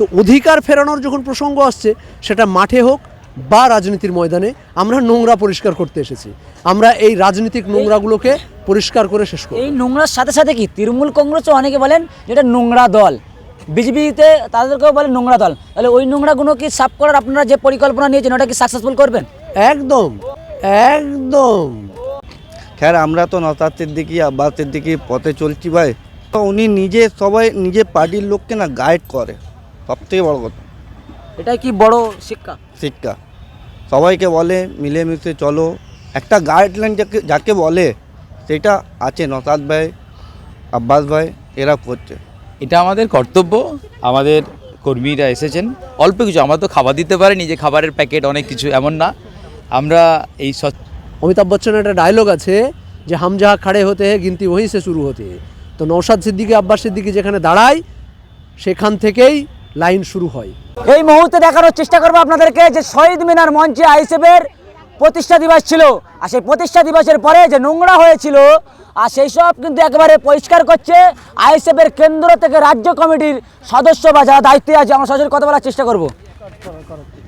তো অধিকার ফেরানোর যখন প্রসঙ্গ আসছে সেটা মাঠে হোক বা রাজনীতির ময়দানে আমরা নোংরা পরিষ্কার করতে এসেছি। আমরা এই রাজনীতিক নোংরাগুলোকে পরিষ্কার করে শেষ করি এই নোংরার সাথে সাথে কি? তৃণমূল কংগ্রেসও অনেকে বলেন যেটা নোংরা দল। বিজেপিতে তাদেরকেও বলেন নোংরা দল। তাহলে ওই নোংরাগুলো কি সাফ করার আপনারা যে পরিকল্পনা নিয়েছেন ওটা কি সাকসেসফুল করবেন? একদম একদম। খ্যার আমরা তো নতাতের দিকে আব্বাসের দিকে পথে চলছি ভাই। তো উনি নিজে সবাই নিজে পার্টির লোককে না গাইড করে। সব থেকে বড় কথা। এটাই কি বড় শিক্ষা? শিক্ষা। সবাইকে বলে মিলেমিশে চলো। একটা গাইডলাইন যাকে যাকে বলে সেটা আছে নসাদ ভাই আব্বাস ভাই এরা করছে। এটা আমাদের কর্তব্য আমাদের কর্মীরা এসেছেন। অল্প কিছু আমরা তো খাবার দিতে পারিনি যে খাবারের প্যাকেট অনেক কিছু এমন না। আমরা এই অমিতাভ বচ্চনের একটা ডায়লগ আছে যে হাম যাহা খাড়ে হতে হে গিনতি ওহি সে শুরু হতে হে। তো নৌসাদ সিদ্দিকি আব্বাস সিদ্দিকি যেখানে দাঁড়ায় সেখান থেকেই লাইন শুরু হয়। এই মুহূর্তে দেখানোর চেষ্টা করব আপনাদেরকে যে শহীদ মিনার মঞ্চে আইসেফের প্রতিষ্ঠা দিবস ছিল। আর সেই প্রতিষ্ঠা দিবসের পরে যে নোংরা হয়েছিল আর সেই সব কিন্তু একেবারে পরিষ্কার করছে আইএসএফের কেন্দ্র থেকে রাজ্য কমিটির সদস্য বা যারা দায়িত্বে আছে আমরা সরাসরি কথা বলার চেষ্টা করব।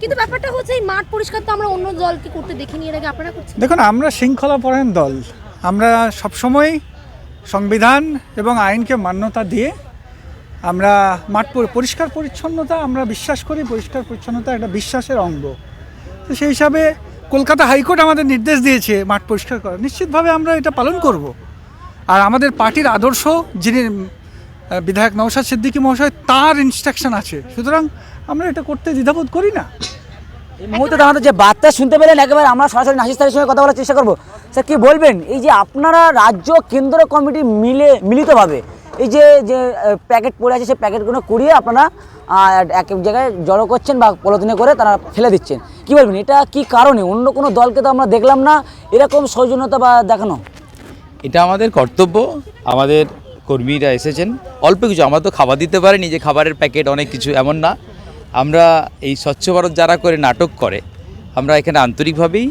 কিন্তু ব্যাপারটা হচ্ছে এই মাঠ পরিষ্কার তো আমরা অন্য দলকে করতে দেখিনি এর আগে আপনারা করছেন দেখুন আমরা শৃঙ্খলাপরায়ণ দল। আমরা সবসময় সংবিধান এবং আইনকে মান্যতা দিয়ে আমরা মাঠ পরি- পরিষ্কার পরিচ্ছন্নতা আমরা বিশ্বাস করি, পরিষ্কার পরিচ্ছন্নতা একটা বিশ্বাসের অঙ্গ। তো সেই হিসাবে কলকাতা হাইকোর্ট আমাদের নির্দেশ দিয়েছে মাঠ পরিষ্কার করা। নিশ্চিতভাবে আমরা এটা পালন করব। আর আমাদের পার্টির আদর্শ যিনি বিধায়ক নৌসাদ সিদ্দিকী মহাশয়, তার ইনস্ট্রাকশন আছে। সুতরাং আমরা এটা করতে দ্বিধাবোধ করি না। এই মুহূর্তে আমাদের যে বার্তা শুনতে পেলেন, একেবারে আমরা সরাসরি নাসির স্যারের সঙ্গে কথা বলার চেষ্টা করব। স্যার, কি বলবেন? এই যে আপনারা রাজ্য কেন্দ্র কমিটি মিলে, মিলিতভাবে এই যে যে প্যাকেট পড়ে আছে, সেই প্যাকেটগুলো কুড়িয়ে আপনারা এক এক জায়গায় জড়ো করছেন বা পলিথিনে করে তারা ফেলে দিচ্ছেন। কি বলবেন? এটা কি কারণে? অন্য কোনো দলকে তো আমরা দেখলাম না। এরকম সৌজন্যতা বা দেখানো? এটা আমাদের কর্তব্য। আমাদের কর্মীরা এসেছেন। অল্প কিছু, আমরা তো খাবার দিতে পারিনি যে খাবারের প্যাকেট, অনেক কিছু এমন না। আমরা এই স্বচ্ছ ভারত যারা করে, নাটক করে, আমরা এখানে আন্তরিকভাবেই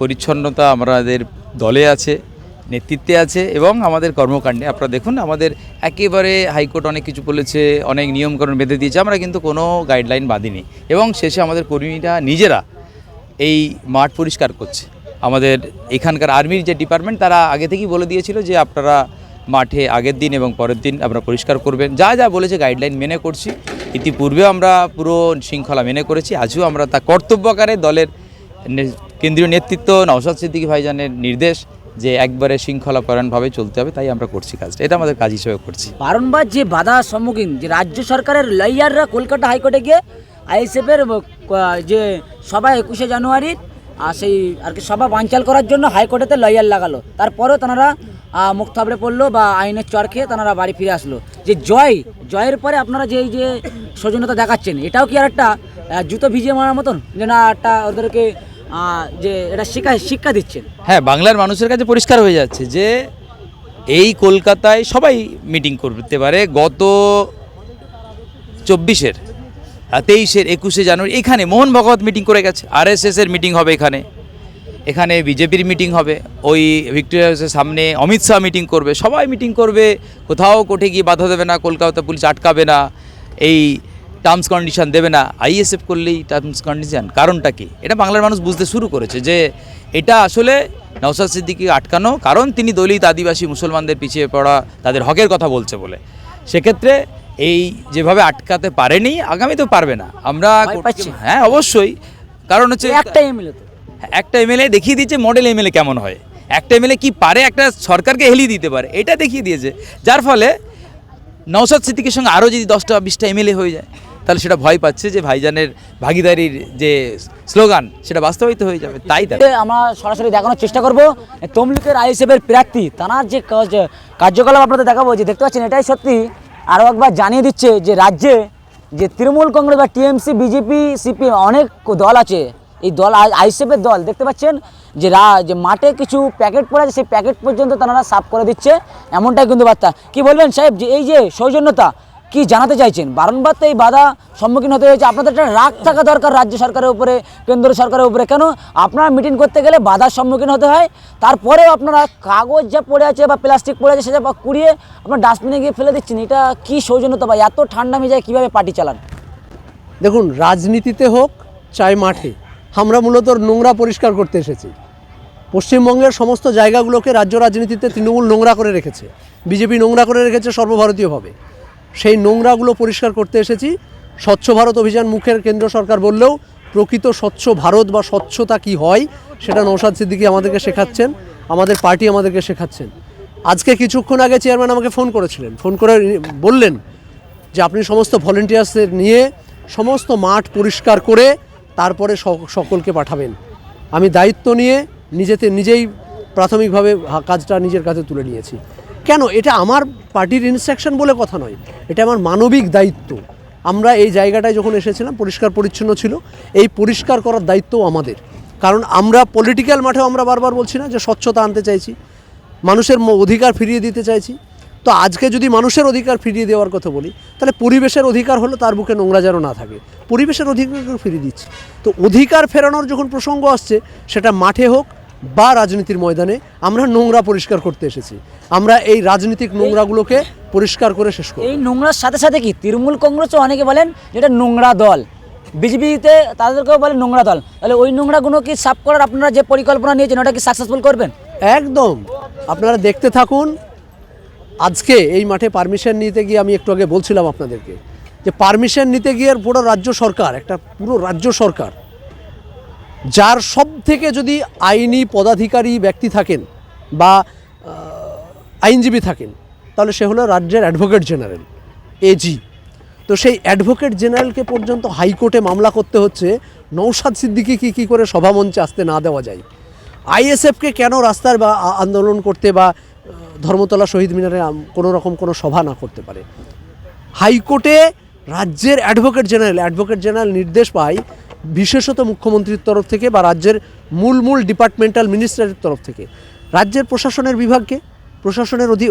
পরিচ্ছন্নতা আমাদের দলে আছে। নেতৃত্বে আছে এবং আমাদের কর্মকাণ্ডে। আপনারা দেখুন, আমাদের একেবারে হাইকোর্ট অনেক কিছু বলেছে, অনেক নিয়মকানুন বেঁধে দিয়েছে, আমরা কিন্তু কোনো গাইডলাইন বাঁধিনি। এবং শেষে আমাদের কর্মীরা নিজেরা এই মাঠ পরিষ্কার করছে। আমাদের এখানকার আর্মির যে ডিপার্টমেন্ট, তারা আগে থেকেই বলে দিয়েছিল যে আপনারা মাঠে আগের দিন এবং পরের দিন আপনারা পরিষ্কার করবেন। যা যা বলেছে গাইডলাইন মেনে করছি। ইতিপূর্বে আমরা পুরো শৃঙ্খলা মেনে করেছি, আজও আমরা তা কর্তব্য আকারে দলের কেন্দ্রীয় নেতৃত্ব নওশাদ সিদ্দিকী ভাইজানের নির্দেশ যে একবারে শৃঙ্খলাপরায়ণভাবে চলতে হবে, তাই আমরা করছি কাজটা। এটা আমাদের কাজ হিসেবে করছি। বারংবার যে বাধার সম্মুখীন, যে রাজ্য সরকারের লয়াররা কলকাতা হাইকোর্টে গিয়ে আইএসএফের যে সভা একুশে জানুয়ারির সেই আর কি সভা বানচাল করার জন্য হাইকোর্টেতে লয়ার লাগালো। তারপরেও তারা মুখ থাবড়ে পড়ল বা আইনের চর খেয়ে তারা বাড়ি ফিরে আসলো। যে জয়, জয়ের পরে আপনারা যে যে সৌজন্যতা দেখাচ্ছেন, এটাও কি আর একটা জুতো ভিজিয়ে মারার মতন? যে না, একটা ওদেরকে যে এটা শিক্ষা শিক্ষা দিচ্ছেন। হ্যাঁ বাংলার মানুষের কাছে পরিষ্কার হয়ে যাচ্ছে যে এই কলকাতায় সবাই মিটিং করতে পারে গত চব্বিশের তেইশের, একুশে জানুয়ারি, এখানে মোহন ভগবত মিটিং করে গেছে, আরএসএস এর মিটিং হবে এখানে। এখানে বিজেপির মিটিং হবে, ওই ভিক্টোরিয়া হাউসের সামনে অমিত শাহ মিটিং করবে, সবাই মিটিং করবে, কোথাও কোর্টে গিয়ে বাধা দেবে না, কলকাতা পুলিশ আটকাবে না, এই টার্মস কন্ডিশন দেবে না আইএসএফ করলেই টার্মস কন্ডিশন কারণটা কি? এটা বাংলার মানুষ বুঝতে শুরু করেছে যে এটা আসলে নওসাদ সিদ্দিকি আটকানো কারণ তিনি দলিত আদিবাসী মুসলমানদের পিছিয়ে পড়া তাদের হকের কথা বলছে বলে। সেক্ষেত্রে এই যেভাবে আটকাতে পারেনি আগামী তো পারবে না। আমরা হ্যাঁ অবশ্যই। কারণ হচ্ছে একটা এমএলএ একটা এমএলএ দেখিয়ে দিচ্ছে মডেল এমএলএ কেমন হয়। একটা এমএলএ কি পারে একটা সরকারকে হেলিয়ে দিতে পারে। এটা দেখিয়ে দিয়েছে। যার ফলে নওসাদ সিদ্দিকের সঙ্গে আরও যদি দশটা বিশটা এমএলএ হয়ে যায়। তাহলে সেটা ভয় পাচ্ছে যে ভাইজানের ভাগিদারির যে স্লোগান, সেটা বাস্তবায়িত হয়ে যাবে। তাই এ আমরা সরাসরি দেখানোর চেষ্টা করব। তমলুকের আইএসএফের প্রার্থী তার যে কার্যকলাপ আপনাদের দেখাবো, যে দেখতে পাচ্ছেন, এটাই সত্যি। আরও একবার জানিয়ে দিচ্ছে যে রাজ্যে যে তৃণমূল কংগ্রেস বা টিএমসি, বিজেপি সিপি অনেক দল আছে। এই দল আইএসএফের দল, দেখতে পাচ্ছেন যে রা, যে মাঠে কিছু প্যাকেট পড়ে আছে, সেই প্যাকেট পর্যন্ত তারা সাফ করে দিচ্ছে। এমনটাই কিন্তু বার্তা। কি বলবেন সাহেব, যে এই যে সৌজন্যতা কি জানাতে চাইছেন? বারংবার তো এই বাধা সম্মুখীন হতে হয়েছে। আপনাদের একটা রাগ থাকা দরকার রাজ্য সরকারের উপরে, কেন্দ্র সরকারের উপরে। কেন? আপনারা মিটিং করতে গেলে বাধার সম্মুখীন হতে হয়। তারপরেও আপনারা কাগজ যা পড়ে আছে বা প্লাস্টিক পড়ে আছে, সেটা কুড়িয়ে আপনার ডাস্টবিনে গিয়ে ফেলে দিচ্ছেন। এটা কি সৌজন্যতা বা এত ঠান্ডা মেজায় কীভাবে পার্টি চালান? দেখুন, রাজনীতিতে হোক, চাই মাঠে। আমরা মূলত নোংরা পরিষ্কার করতে এসেছি। পশ্চিমবঙ্গের সমস্ত জায়গাগুলোকে রাজ্য রাজনীতিতে তৃণমূল নোংরা করে রেখেছে। বিজেপি নোংরা করে রেখেছে সর্বভারতীয়ভাবে। সেই নোংরাগুলো পরিষ্কার করতে এসেছি। স্বচ্ছ ভারত অভিযান মুখের কেন্দ্র সরকার বললেও, প্রকৃত স্বচ্ছ ভারত বা স্বচ্ছতা কি হয়, সেটা নৌসাদ সিদ্দিকী আমাদেরকে শেখাচ্ছেন, আমাদের পার্টি আমাদেরকে শেখাচ্ছেন। আজকে কিছুক্ষণ আগে চেয়ারম্যান আমাকে ফোন করেছিলেন, ফোন করে বললেন যে আপনি সমস্ত ভলেন্টিয়ার্সদের নিয়ে সমস্ত মাঠ পরিষ্কার করে তারপরে সকলকে পাঠাবেন। আমি দায়িত্ব নিয়ে নিজেতে নিজেই প্রাথমিকভাবে কাজটা নিজের কাছে তুলে নিয়েছি। কেন? এটা আমার পার্টির ইনস্ট্রাকশন বলে কথা নয়। এটা আমার মানবিক দায়িত্ব। আমরা এই জায়গাটায় যখন এসেছিলাম, পরিষ্কার পরিচ্ছন্ন ছিল, এই পরিষ্কার করার দায়িত্বও আমাদের। কারণ আমরা পলিটিক্যাল মাঠেও আমরা বারবার বলছি না যে স্বচ্ছতা আনতে চাইছি। মানুষের অধিকার ফিরিয়ে দিতে চাইছি। তো আজকে যদি মানুষের অধিকার ফিরিয়ে দেওয়ার কথা বলি, তাহলে পরিবেশের অধিকার হলো তার বুকে নোংরা যেন না থাকে। পরিবেশের অধিকার ফিরিয়ে দিচ্ছি। তো অধিকার ফেরানোর যখন প্রসঙ্গ আসছে, সেটা মাঠে হোক বা রাজনীতির ময়দানে আমরা নোংরা পরিষ্কার করতে এসেছি। আমরা এই রাজনীতিক নোংরাগুলোকে পরিষ্কার করে শেষ করি এই নোংরার সাথে সাথে কি? তৃণমূল কংগ্রেসও অনেকে বলেন যেটা নোংরা দল। বিজেপিতে তাদেরকেও বলেন নোংরা দল। তাহলে ওই নোংরাগুলো কি সাফ করার আপনারা যে পরিকল্পনা নিয়েছেন ওটা কি সাকসেসফুল করবেন? একদম। আপনারা দেখতে থাকুন। আজকে এই মাঠে পারমিশন নিতে গিয়ে আমি একটু আগে বলছিলাম আপনাদেরকে যে পারমিশন নিতে গিয়ে পুরো রাজ্য সরকার একটা পুরো রাজ্য সরকার যার সব থেকে যদি আইনি পদাধিকারী ব্যক্তি থাকেন বা আইনজীবী থাকেন, তাহলে সে হলো রাজ্যের অ্যাডভোকেট জেনারেল এজি তো সেই অ্যাডভোকেট জেনারেলকে পর্যন্ত হাইকোর্টে মামলা করতে হচ্ছে নৌসাদ সিদ্দিকি কী কী করে সভামঞ্চে আসতে না দেওয়া যায়? আইএসএফকে কেন রাস্তার বা আন্দোলন করতে বা ধর্মতলা শহীদ মিনারে কোনো রকম কোনো সভা না করতে পারে? হাইকোর্টে রাজ্যের অ্যাডভোকেট জেনারেল অ্যাডভোকেট জেনারেল নির্দেশ পায় বিশেষত মুখ্যমন্ত্রীর তরফ থেকে বা রাজ্যের মূল মূল ডিপার্টমেন্টাল মিনিস্টারের তরফ থেকে। রাজ্যের প্রশাসনের বিভাগকে প্রশাসনের অধি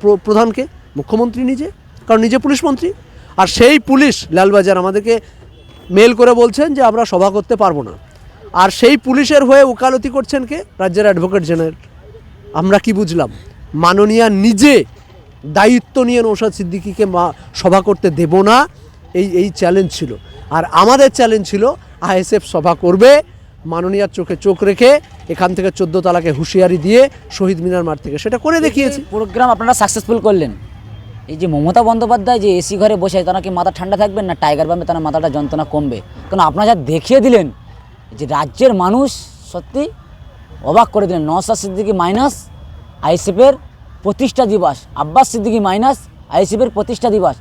প্রধানকে মুখ্যমন্ত্রী নিজে? কারণ নিজে পুলিশ মন্ত্রী। আর সেই পুলিশ লালবাজার আমাদেরকে মেল করে বলছেন যে আমরা সভা করতে পারব না। আর সেই পুলিশের হয়ে ওকালতি করছেন কে? রাজ্যের অ্যাডভোকেট জেনারেল। আমরা কি বুঝলাম? মাননীয়া নিজে দায়িত্ব নিয়ে নৌসাদ সিদ্দিকিকে সভা করতে দেব না। এই এই চ্যালেঞ্জ ছিল। আর আমাদের চ্যালেঞ্জ ছিল আইএসএফ সভা করবে। মাননীয়ার চোখে চোখ রেখে এখান থেকে চোদ্দ তালাকে হুঁশিয়ারি দিয়ে শহীদ মিনার মাঠ থেকে সেটা করে দেখিয়েছি। প্রোগ্রাম আপনারা সাকসেসফুল করলেন। এই যে মমতা বন্দ্যোপাধ্যায় যে এসি ঘরে বসে তারা কি মাথা ঠান্ডা থাকবেন না টাইগার বামে তার মাথাটা যন্ত্রণা কমবে? কারণ আপনারা যা দেখিয়ে দিলেন যে রাজ্যের মানুষ সত্যি অবাক করে দিলেন। নওসাদ সিদ্দিকি মাইনাস আইসিএফের প্রতিষ্ঠা দিবস আব্বাস সিদ্দিকি মাইনাস আইসিএফের প্রতিষ্ঠা দিবস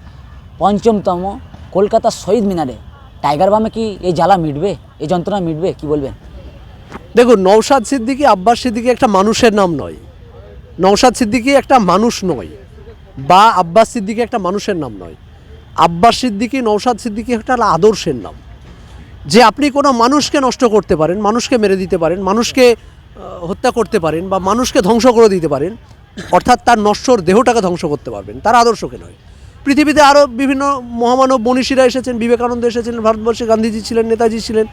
পঞ্চমতম কলকাতা শহীদ মিনারে। টাইগার বামে কি এই জ্বালা মিটবে? এই যন্ত্রণা মিটবে? কি বলবেন? দেখুন নৌসাদ সিদ্দিকি আব্বাস সিদ্দিকি একটা মানুষের নাম নয়। নৌসাদ সিদ্দিকি একটা মানুষ নয় বা আব্বাস সিদ্দিকি একটা মানুষের নাম নয়। আব্বাস সিদ্দিকি নৌসাদ সিদ্দিকি একটা আদর্শের নাম। যে আপনি কোনো মানুষকে নষ্ট করতে পারেন, মানুষকে মেরে দিতে পারেন, মানুষকে হত্যা করতে পারেন বা মানুষকে ধ্বংস করে দিতে পারেন, অর্থাৎ তার নশ্বর দেহটাকে ধ্বংস করতে পারবেন, তার আদর্শকে নয়। পৃথিবীতে আরও বিভিন্ন মহামানব মনীষীরা এসেছেন, বিবেকানন্দ এসেছিলেন, ভারতবর্ষে গান্ধীজি ছিলেন, নেতাজি ছিলেন,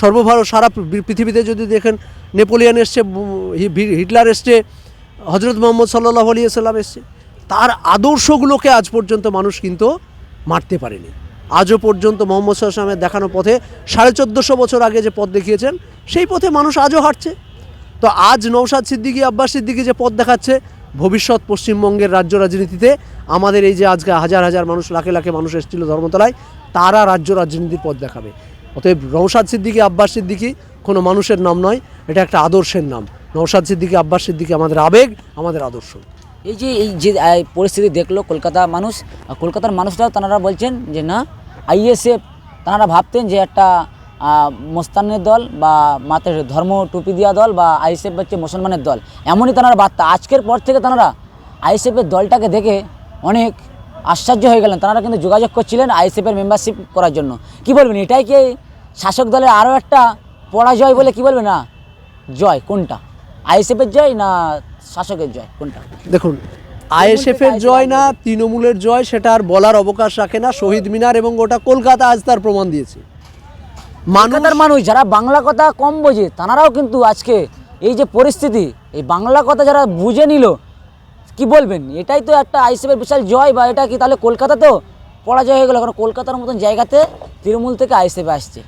সর্বভারত, সারা পৃথিবীতে যদি দেখেন নেপোলিয়ান এসছে হিটলার এসছে, হজরত মোহাম্মদ সাল্লাহ আলিয়া সাল্লাম এসছে, তার আদর্শগুলোকে আজ পর্যন্ত মানুষ কিন্তু মারতে পারেনি। আজও পর্যন্ত মোহাম্মদ সাল্লামের দেখানো পথে সাড়ে চোদ্দোশো বছর আগে যে পথ দেখিয়েছেন, সেই পথে মানুষ আজও হাঁটছে। তো আজ নৌসাদ সিদ্দিকী, আব্বাস সিদ্দিকি যে পথ দেখাচ্ছে ভবিষ্যৎ পশ্চিমবঙ্গের রাজ্য রাজনীতিতে আমাদের এই যে আজকে হাজার হাজার মানুষ, লাখে লাখে মানুষ এসেছিল ধর্মতলায়, তারা রাজ্য রাজনীতির পথ দেখাবে। অতএব নৌসাদ সিদ্দিকী, আব্বাস সিদ্দিকী কোনো মানুষের নাম নয়, এটা একটা আদর্শের নাম। নৌসাদ সিদ্দিকী, আব্বাস সিদ্দিকী আমাদের আবেগ, আমাদের আদর্শ। এই যে এই যে পরিস্থিতি দেখল কলকাতা মানুষ কলকাতার মানুষরাও তারা বলছেন যে না, আইএসএফ, তারা ভাবতেন যে একটা মোস্তানের দল বা মাথায় ধর্ম টুপি দেওয়া দল বা আইএসএফ হচ্ছে মুসলমানের দল। এমনই তারা বার্তা। আজকের পর থেকে তারা আইএসএফের দলটাকে দেখে অনেক আশ্চর্য হয়ে গেলেন। তারা কিন্তু যোগাযোগ করছিলেন আইএসএফের মেম্বারশিপ করার জন্য। কি বলবেন? এটাই কি শাসক দলের আরও একটা পরাজয় বলে কি বলবে না জয়। কোনটা? আইএসএফের জয় না শাসকের জয়? কোনটা? দেখুন আইএসএফের জয় না তৃণমূলের জয় সেটা আর বলার অবকাশ রাখে না। শহীদ মিনার এবং গোটা কলকাতা আজ তার প্রমাণ দিয়েছে। কলকাতার মানুষ যারা বাংলা কথা কম বোঝে তারাও কিন্তু আজকে এই যে পরিস্থিতি এই বাংলা কথা যারা বুঝে নিল কি বলবেন? এটাই তো একটা আইসিএফের বিশাল জয় বা এটা কি তাহলে কলকাতা তো পরাজয় হয়ে গেল? কারণ কলকাতার মতন জায়গাতে তৃণমূল থেকে আইএসএফে আসছে।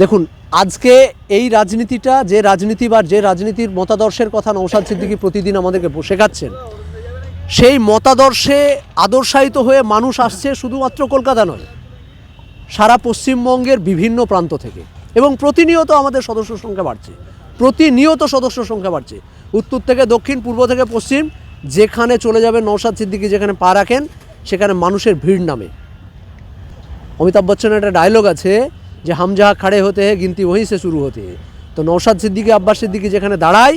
দেখুন আজকে এই রাজনীতিটা যে রাজনীতি বা যে রাজনীতির মতাদর্শের কথা নৌসাদ সিদ্দিকী প্রতিদিন আমাদেরকে শেখাচ্ছেন সেই মতাদর্শে আদর্শায়িত হয়ে মানুষ আসছে শুধুমাত্র কলকাতা নয়। সারা পশ্চিমবঙ্গের বিভিন্ন প্রান্ত থেকে। এবং প্রতিনিয়ত আমাদের সদস্য সংখ্যা বাড়ছে। প্রতিনিয়ত সদস্য সংখ্যা বাড়ছে। উত্তর থেকে দক্ষিণ, পূর্ব থেকে পশ্চিম, যেখানে চলে যাবে নৌসাদ সিদ্দিকী, যেখানে পা রাখেন, সেখানে মানুষের ভিড় নামে। অমিতাভ বচ্চনের একটা ডায়লগ আছে যে, হাম যাহা খাড়ে হতে হে গিনতি ওহি সে শুরু হতে তো নৌসাদ সিদ্দিকি, আব্বাস সিদ্দিকি যেখানে দাঁড়ায়,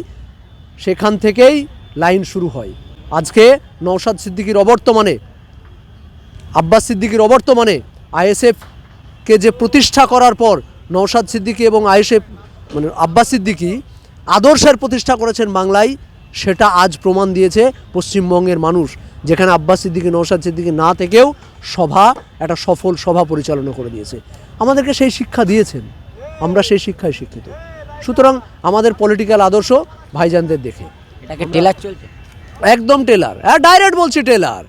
সেখান থেকেই লাইন শুরু হয়। আজকে নৌসাদ সিদ্দিকির অবর্তমানে, আব্বাস সিদ্দিকির অবর্তমানে আইএসএফকে যে প্রতিষ্ঠা করার পর নৌসাদ সিদ্দিকি এবং আইএসএফ মানে আব্বাস সিদ্দিকি আদর্শের প্রতিষ্ঠা করেছেন বাংলায় সেটা আজ প্রমাণ দিয়েছে পশ্চিমবঙ্গের মানুষ যেখানে আব্বাস সিদ্দিকি নৌসাদ সিদ্দিকি না থেকেও সভা একটা সফল সভা পরিচালনা করে দিয়েছে। আমাদেরকে সেই শিক্ষা দিয়েছেন। আমরা সেই শিক্ষায় শিক্ষিত। সুতরাং আমাদের পলিটিক্যাল আদর্শ ভাইজানদের দেখে। এটাকে টেলার চলছে? একদম টেলার। হ্যাঁ ডাইরেক্ট বলছি টেলার।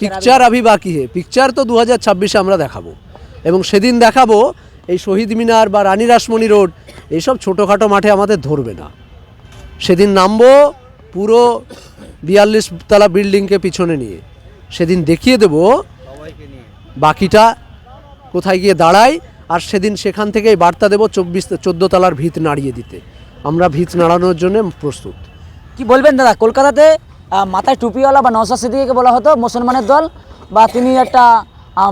পিকচার আভি বাকি হে। পিকচার তো দু হাজার ছাব্বিশে আমরা দেখাবো। এবং সেদিন দেখাবো এই শহীদ মিনার বা রানী রাসমণি রোড এইসব ছোটোখাটো মাঠে আমাদের ধরবে না। সেদিন নামবো পুরো বিয়াল্লিশ তলা বিল্ডিংকে পিছনে নিয়ে। সেদিন দেখিয়ে দেব বাকিটা কোথায় গিয়ে দাঁড়ায় আর সেদিন সেখান থেকেই বার্তা দেবো চব্বিশ চোদ্দ তলার ভিত নাড়িয়ে দিতে। আমরা ভিত নাড়ানোর জন্য প্রস্তুত। কি বলবেন দাদা কলকাতাতে মাথায় টুপিওয়ালা বা নওসাদ সিদ্দিকিকে বলা হতো মুসলমানের দল বা তিনি একটা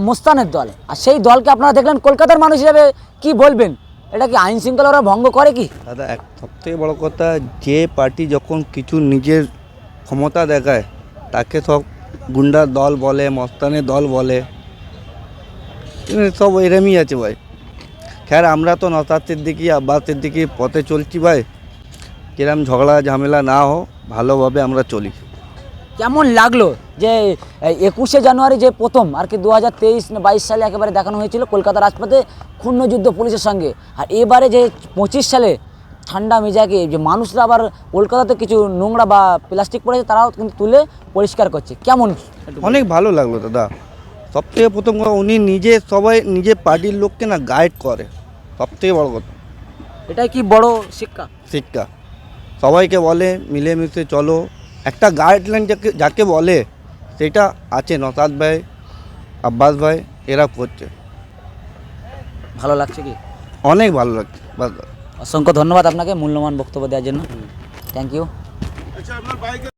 মুস্তানের দল। আর সেই দলকে আপনারা দেখলেন, কলকাতার মানুষ হিসাবে কি বলবেন? এটা কি আইন শৃঙ্খলা ওরা ভঙ্গ করে কি? দাদা, এক সবথেকে বড় কথা, যে পার্টি যখন কিছু নিজের ক্ষমতা দেখায়, তাকে সব গুন্ডার দল বলে, মস্তানের দল বলে সব এরমই আছে ভাই। খ্যার, আমরা তো নতার সিদ্দিকি আব্বাস সিদ্দিকি পথে চলছি ভাই। কিরম ঝগড়া, ঝামেলা না হো ভালোভাবে আমরা চলি। কেমন লাগল যে একুশে জানুয়ারি যে প্রথম আর কি দু হাজার তেইশ বাইশ সালে একেবারে দেখানো হয়েছিল কলকাতার রাজপথে ক্ষুণ্ণ যুদ্ধ পুলিশের সঙ্গে। আর এবারে যে পঁচিশ সালে ঠান্ডা মেজাকে যে মানুষরা আবার কলকাতাতে কিছু নোংরা বা প্লাস্টিক পড়েছে তারাও কিন্তু তুলে পরিষ্কার করছে। কেমন? অনেক ভালো লাগল দাদা। সব থেকে প্রথম কথা উনি নিজে সবাই নিজে পার্টির লোককে না গাইড করে। সব থেকে বড় কথা। এটাই কি বড় শিক্ষা? শিক্ষা। সবাইকে বলে মিলেমিশে চলো। একটা গাইডলাইন যাকে যাকে বলে সেটা আছে নসাদ ভাই আব্বাস ভাই এরা করছে। ভালো লাগছে কি? অনেক ভালো লাগছে। অসংখ্য ধন্যবাদ আপনাকে মূল্যবান বক্তব্য দেওয়ার জন্য। Thank you